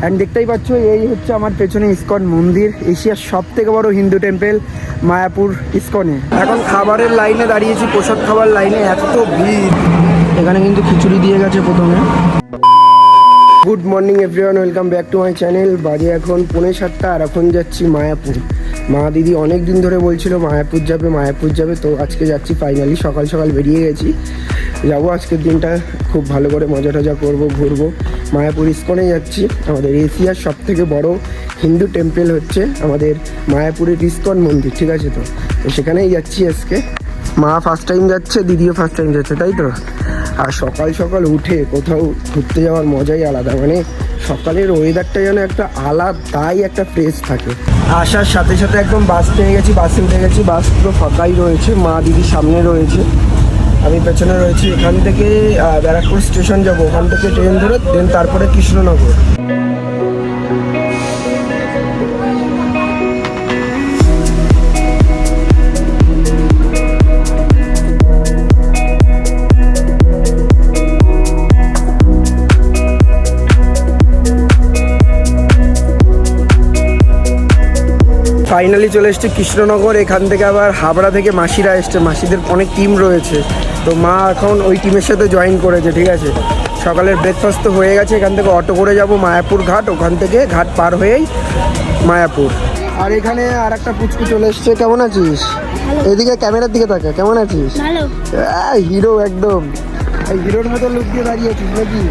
And দেখতেই পাচ্ছ, এই হচ্ছে আমার পেছনে ইস্কন মন্দির, এশিয়ার সব থেকে বড় হিন্দু টেম্পল মায়াপুর ইস্কনে। এখন খাবারের লাইনে দাঁড়িয়েছি, প্রসাদ খাবার লাইনে এত ভিড়। এখানে কিন্তু খিচুড়ি দিয়ে গেছে প্রথমে। Good morning everyone welcome back to my channel বাজে এখন পৌনে সাতটা, আর এখন যাচ্ছি মায়াপুর। মা দিদি অনেক দিন ধরে বলছিল, মায়াপুর যাবে মায়াপুর যাবে, তো আজকে যাচ্ছি ফাইনালি সকাল সকাল বেরিয়ে গেছি। যাব আজকের দিনটা, খুব ভালো করে মজা টজা করব, ঘুরবো। মায়াপুর ইস্কনে যাচ্ছি। আমাদের এশিয়ার সব থেকে বড় হিন্দু টেম্পেল হচ্ছে আমাদের মায়াপুরের ইস্কন মন্দির, ঠিক আছে তো? তো সেখানেই যাচ্ছি আজকে। মা ফার্স্ট টাইম যাচ্ছে, দিদিও ফার্স্ট টাইম যাচ্ছে, তাই তো? আর সকাল সকাল উঠে কোথাও ঘুরতে যাওয়ার মজাই আলাদা মানে সকালের ওয়েদারটা যেন একটা আলাদাই একটা ফ্রেশ থাকে। আসার সাথে সাথে একদম বাস পেয়ে গেছি বাসে উঠে গেছি বাস পুরো ফাঁকাই রয়েছে, মা দিদি সামনে রয়েছে। আমি পেছনে রয়েছি এখান থেকে ব্যারাকপুর স্টেশন যাব। ওখান থেকে ট্রেন ধরে দেন তারপরে কৃষ্ণনগর। ফাইনালি চলে এসছে কৃষ্ণনগর এখান থেকে আবার হাবড়া থেকে মাসিরা এসছে। মাসিদের অনেক টিম রয়েছে। তো মা এখন ওই টিমের সাথে জয়েন করেছে ঠিক আছে? সকালের ব্রেকফাস্ট তো হয়ে গেছে এখান থেকে অটো করে যাব মায়াপুর ঘাট ওখান থেকে ঘাট পার হয়েই মায়াপুর। আর এখানে আর একটা পুচকু চলে এসছে কেমন আছিস? এদিকে ক্যামেরার দিকে তাকা কেমন আছিস? হিরো একদম। এই হিরোর মতো লুক দিয়ে দাঁড়িয়েছিস নাকি?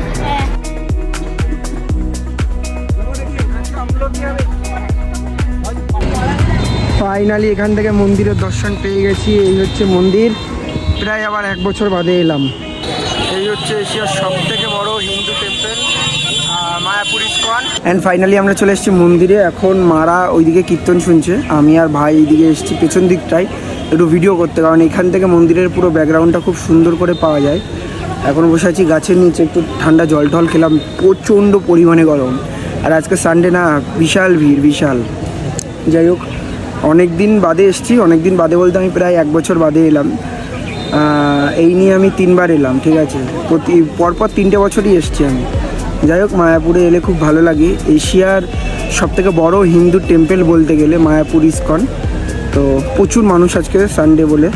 ফাইনালি এখান থেকে মন্দিরের দর্শন পেয়ে গেছি। এই হচ্ছে মন্দির। প্রায় আবার এক বছর বাদে এলাম। এই হচ্ছে এশিয়ার সব থেকে বড় Hindu temple Mayapur ISKCON. And finally আমরা চলে এসেছি মন্দিরে। এখন মারা ওইদিকে কীর্তন শুনছে। আমি আর ভাই এইদিকে এসেছি পেছন দিকটায়। একটু ভিডিও করতে, কারণ এখান থেকে মন্দিরের পুরো ব্যাকগ্রাউন্ডটা খুব সুন্দর করে পাওয়া যায়। এখন বসে আছি গাছের নিচে, একটু ঠান্ডা জল টল খেলাম। প্রচণ্ড পরিমাণে গরম। আর আজকে সানডে না, বিশাল ভিড়, বিশাল। যাই হোক অনেক দিন বাদে এসেছি অনেক দিন বাদে বলতে আমি প্রায় এক বছর বাদে এলাম। এই নিয়ে আমি তিনবার এলাম, ঠিক আছে? প্রতি, পরপর তিনটে বছরই এসেছি আমি। যাই হোক, মায়াপুরে এলে খুব ভালো লাগে। এশিয়ার সবথেকে বড় হিন্দু টেম্পেল বলতে গেলে মায়াপুর ইস্কন। তো প্রচুর মানুষ আজকে সানডে বলে।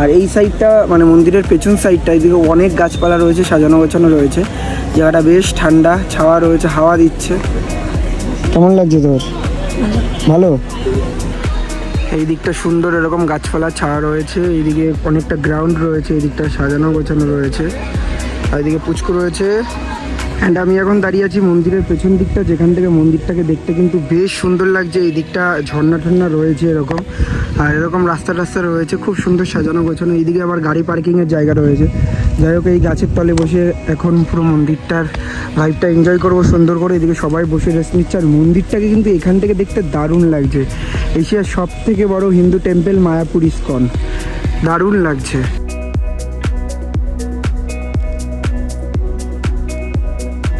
আর এই সাইডটা মানে মন্দিরের পেছন সাইডটা, এদিকে অনেক গাছপালা রয়েছে, সাজানো গোছানো রয়েছে। জায়গাটা বেশ ঠান্ডা, ছাওয়া রয়েছে, হাওয়া দিচ্ছে। কেমন লাগছে তোর? ভালো? এই দিকটা সুন্দর, এরকম গাছপালা ছাড়া রয়েছে, এইদিকে অনেকটা গ্রাউন্ড রয়েছে, এই দিকটা সাজানো গোছানো রয়েছে, আর এদিকে পুচকু রয়েছে অ্যান্ড আমি এখন দাঁড়িয়ে আছি মন্দিরের পেছন দিকটা, যেখান থেকে মন্দিরটাকে দেখতে কিন্তু বেশ সুন্দর লাগছে, এই দিকটা ঝর্ণা টর্ণা রয়েছে এরকম, আর এরকম রাস্তা রাস্তা রয়েছে, খুব সুন্দর সাজানো গোছানো, এইদিকে আবার গাড়ি পার্কিংয়ের জায়গা রয়েছে যাই হোক, এই গাছের তলে বসে এখন পুরো মন্দিরটার ভাইবটা এনজয় করব, সুন্দর করে। এদিকে সবাই বসে রেস্ট নিচ্ছে, আর মন্দিরটাকে কিন্তু এখান থেকে দেখতে দারুণ লাগছে। এশিয়ার সব থেকে বড় হিন্দু টেম্পল মায়াপুর ইস্কন। দারুণ লাগছে।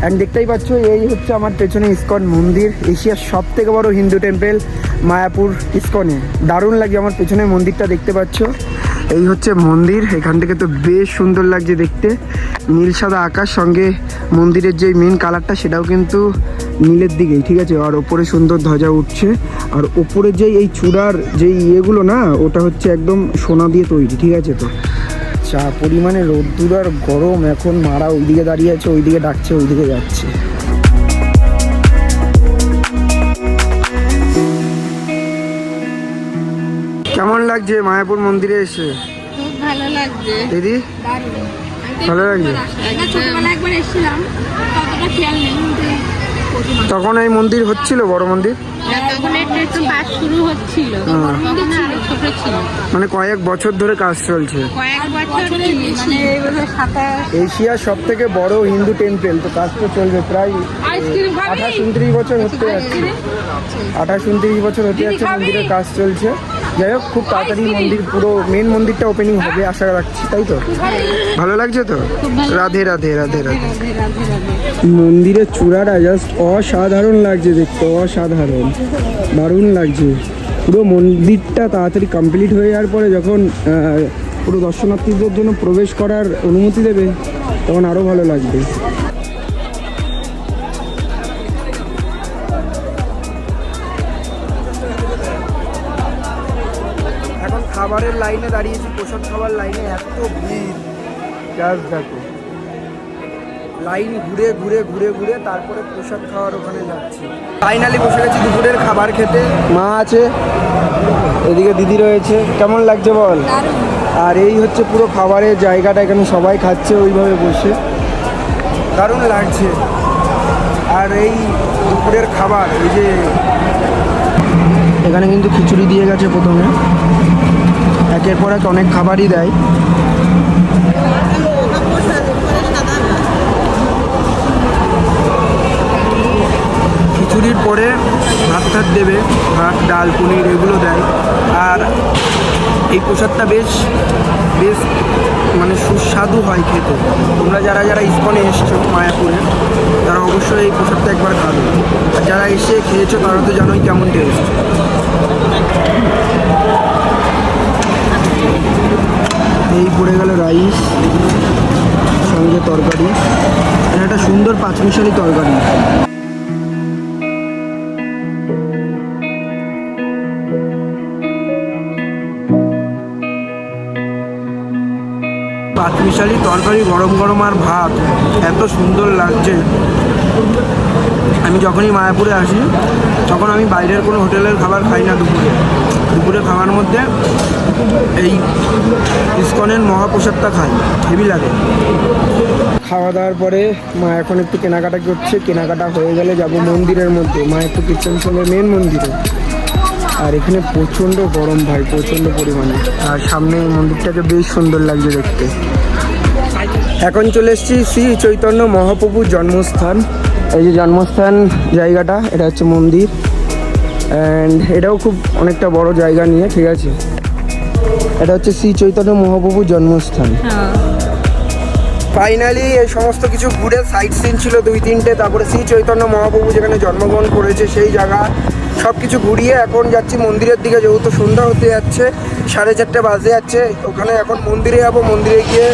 অ্যান্ড দেখতেই পাচ্ছ, এই হচ্ছে আমার পেছনে ইস্কন মন্দির, এশিয়ার সব থেকে বড় হিন্দু টেম্পল মায়াপুর ইস্কনে। দারুণ লাগে আমার পেছনে মন্দিরটা দেখতে পাচ্ছ। এই হচ্ছে মন্দির, এখান থেকে তো বেশ সুন্দর লাগছে দেখতে। নীল সাদা আকাশ, সঙ্গে মন্দিরের যে মেন কালারটা সেটাও কিন্তু নীলের দিকেই, ঠিক আছে? আর ওপরে সুন্দর ধ্বজা উঠছে। আর ওপরে যে এই চূড়ার যে ইয়েগুলো না, ওটা হচ্ছে একদম সোনা দিয়ে তৈরি, ঠিক আছে তো? যা পরিমাণে রোদ্দুর আর গরম, এখন মারা ওইদিকে দাঁড়িয়ে আছে, ওইদিকে ডাকছে, ওইদিকে যাচ্ছে। কেমন লাগছে মায়াপুর মন্দিরে এসে? খুব ভালো লাগছে। দিদি? ভালো লাগছে? ছোটবেলা একবার এসেছিলাম। ততটা খেয়াল নেই কিন্তু প্রচুর মানুষ। তখন এই মন্দির হচ্ছিল বড় মন্দির? তখন একটু একটু কাজ শুরু হচ্ছিল। তখন আরও ছোট ছিল। মানে কয়েক বছর ধরে কাজ চলছে। কয়েক বছর মানে এই বছর সাতাশ। এশিয়ার সব থেকে বড় হিন্দু টেম্পল তো কাজ তো চলবে প্রায় আঠাশ উনত্রিশ বছর হতে যাচ্ছে। আঠাশ উনত্রিশ বছর হতে যাচ্ছে মন্দিরের কাজ চলছে। যাই হোক খুব তাড়াতাড়ি মন্দির পুরো মেন মন্দিরটা ওপেনিং হবে আশা রাখছি তাই তো? ভালো লাগছে তো? রাধে রাধে রাধে রাধে। মন্দিরের চূড়াটা জাস্ট অসাধারণ লাগছে দেখতে অসাধারণ। দারুণ লাগছে। পুরো মন্দিরটা তাড়াতাড়ি কমপ্লিট হয়ে যাওয়ার পরে যখন পুরো দর্শনার্থীদের জন্য প্রবেশ করার অনুমতি দেবে তখন আরও ভালো লাগবে। খাবারের লাইনে দাঁড়িয়েছি প্রসাদ খাবার লাইনে এত ভিড়। জাস্ট দেখো। লাইন ঘুরে ঘুরে ঘুরে ঘুরে তারপরে প্রসাদ খাওয়ার ওখানে যাচ্ছি। ফাইনালি বসে গেছি দুপুরের খাবার খেতে। মা আছে এদিকে দিদি রয়েছে। কেমন লাগছে বল? আর এই হচ্ছে পুরো খাবারের জায়গাটা এখানে সবাই খাচ্ছে ওইভাবে বসে। দারুণ লাগছে। আর এই দুপুরের খাবার এই যে এখানে কিন্তু খিচুড়ি দিয়ে গেছে প্রথমে। একের পর এক অনেক খাবারই দেয়। খিচুড়ির পরে ভাত টাত দেবে, ভাত, ডাল, পনির এগুলো দেয়। আর এই প্রসাদটা বেশ বেশ মানে সুস্বাদু হয় খেতে। তোমরা যারা যারা ইস্কনে এসছো মায়াপুরে, তারা অবশ্যই এই প্রসাদটা একবার খাবে। আর যারা এসে খেয়েছো তারা তো জানোই কেমন টেস্ট এই পড়ে গেল রাইস, সঙ্গে তরকারি। একটা সুন্দর পাঁচমিশালি তরকারি। পাঁচমিশালি তরকারি গরম গরম আর ভাত, এত সুন্দর লাগছে। আমি যখনই মায়াপুরে আসি, তখন আমি বাইরের কোনো হোটেলের খাবার খাই না দুপুরে। দুপুরে খাওয়ার মধ্যে এই ইস্কনের মহাপ্রসাদটা খাই, হেভি লাগে। খাওয়া দাওয়ার পরে মা এখন একটু কেনাকাটা করছে, কেনাকাটা হয়ে গেলে যাব মন্দিরের মধ্যে। মা একটু কিচেন সঙ্গে মেন মন্দিরে। আর এখানে প্রচণ্ড গরম ভাই, প্রচণ্ড পরিমাণে। আর সামনে এই মন্দিরটাকে বেশ সুন্দর লাগছে দেখতে। এখন চলে এসেছি শ্রী চৈতন্য মহাপ্রভুর জন্মস্থান। এই যে জন্মস্থান জায়গাটা, এটা হচ্ছে মন্দির। অ্যান্ড এটাও খুব অনেকটা বড় জায়গা নিয়ে, ঠিক আছে? এটা হচ্ছে শ্রী চৈতন্য মহাপ্রভুর জন্মস্থান। ফাইনালি এই সমস্ত কিছু ঘুরে সাইট সিন ছিল দুই তিনটে। তারপরে শ্রী চৈতন্য মহাপ্রভু যেখানে জন্মগ্রহণ করেছে, সেই জায়গা সব কিছু ঘুরিয়ে এখন যাচ্ছি মন্দিরের দিকে। যেহেতু সন্ধ্যা হতে যাচ্ছে, সাড়ে চারটে বাজে যাচ্ছে, ওখানে এখন মন্দিরে যাব। মন্দিরে গিয়ে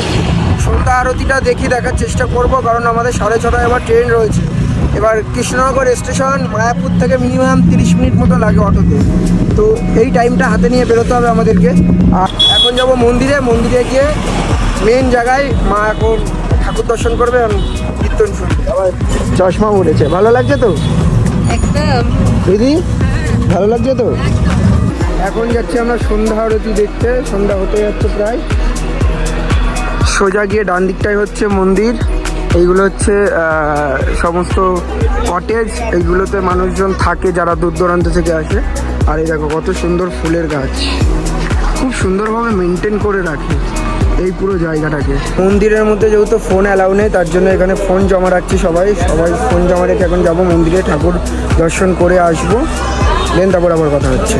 সন্ধ্যা আরতিটা দেখি, দেখার চেষ্টা করব, কারণ আমাদের সাড়ে ছটায় আবার ট্রেন রয়েছে। এবার কৃষ্ণনগর স্টেশন মায়াপুর থেকে মিনিমাম তিরিশ মিনিট মতো লাগে অটোতে। তো এই টাইমটা হাতে নিয়ে বেরোতে হবে আমাদেরকে। আর এখন যাব মন্দিরে। মন্দিরে গিয়ে মেন জায়গায় মা এখন ঠাকুর দর্শন করবে আর কীর্তন শুনবে। আবার চশমা উড়েছে। ভালো লাগছে তো? একদম। দিদি ভালো লাগছে তো? এখন যাচ্ছি আমরা সন্ধ্যা আরতি দেখতে। সন্ধ্যা হতে যাচ্ছে প্রায়। সোজা গিয়ে ডান দিকটাই হচ্ছে মন্দির। এইগুলো হচ্ছে সমস্ত কটেজ এইগুলোতে মানুষজন থাকে যারা দূর দূরান্ত থেকে আসে। আর এই দেখো কত সুন্দর ফুলের গাছ। খুব সুন্দরভাবে মেনটেন করে রাখে এই পুরো জায়গাটাকে। মন্দিরের মধ্যে যেহেতু ফোন অ্যালাউ নেই, তার জন্য এখানে ফোন জমা রাখছি সবাই। সবাই ফোন জমা রেখে এখন যাব মন্দিরে, ঠাকুর দর্শন করে আসব। দেন তারপর আবার কথা হচ্ছে।